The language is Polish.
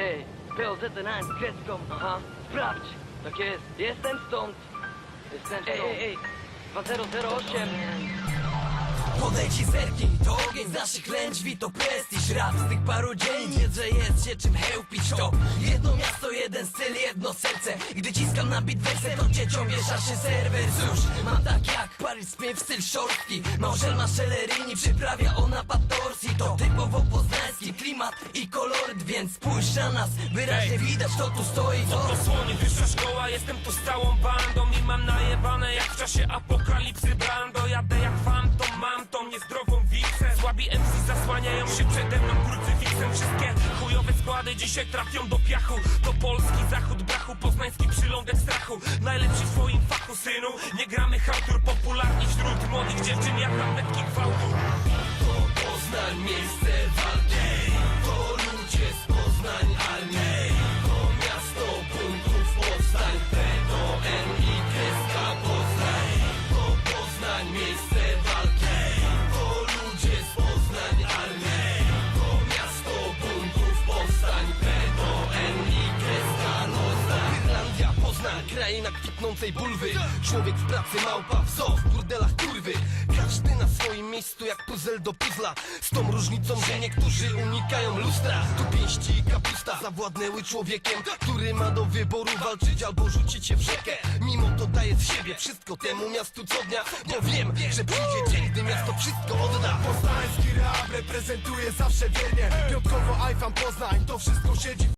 Ej, POZ9 z kreską, aha, sprawdź. Tak jest, jestem stąd. Jestem ej, ej, ej, 2008. Podejdź i zerknij, to ogień z naszych lędźwi To prestiż, rap z tych paru dzień. Wiedz, że jest się czym chełpić To jedno miasto, jeden styl, jedno serce. Gdy ciskam na beat wersę, to dzieciom wiesza się serwer. Cóż, mam tak jak Paryż śpiew styl szorstki Małżel ma szeleryni, przyprawia ona patorsi To typowo poznański klimat i koloryt Więc spójrz na nas, wyraźnie widać kto tu stoi To Dosłownie wyższa szkoła, jestem tu z całą bandą I mam najebane jak w czasie apokalipsy Brando. Jadę jak fantom, mam tą niezdrową wiksę. Słabi MC zasłaniają się przede mną krucyfiksem. Wszystkie chujowe składy dzisiaj trafią do piachu. To polski zachód brachu, poznański przylądek strachu. Najlepszy w swoim fachu, synu. Nie gramy hałtur, popularni wśród młodych dziewczyn Jak tabletki gwałtu To Poznań, miejsce Poznań, kraina kwitnącej bulwy. Człowiek w pracy, małpa w zoo, w burdelach kurwy. Każdy na swoim miejscu jak puzzle do puzzla Z tą różnicą, że niektórzy unikają lustra. Tu pięści i kapusta zawładnęły człowiekiem Który ma do wyboru walczyć albo rzucić się w rzekę. Mimo to daje z siebie wszystko temu miastu co dnia Bo wiem, że przyjdzie dzień, gdy miasto wszystko odda. Poznański rap reprezentuje zawsze wiernie. Piątkowo iFan Poznań, to wszystko siedzi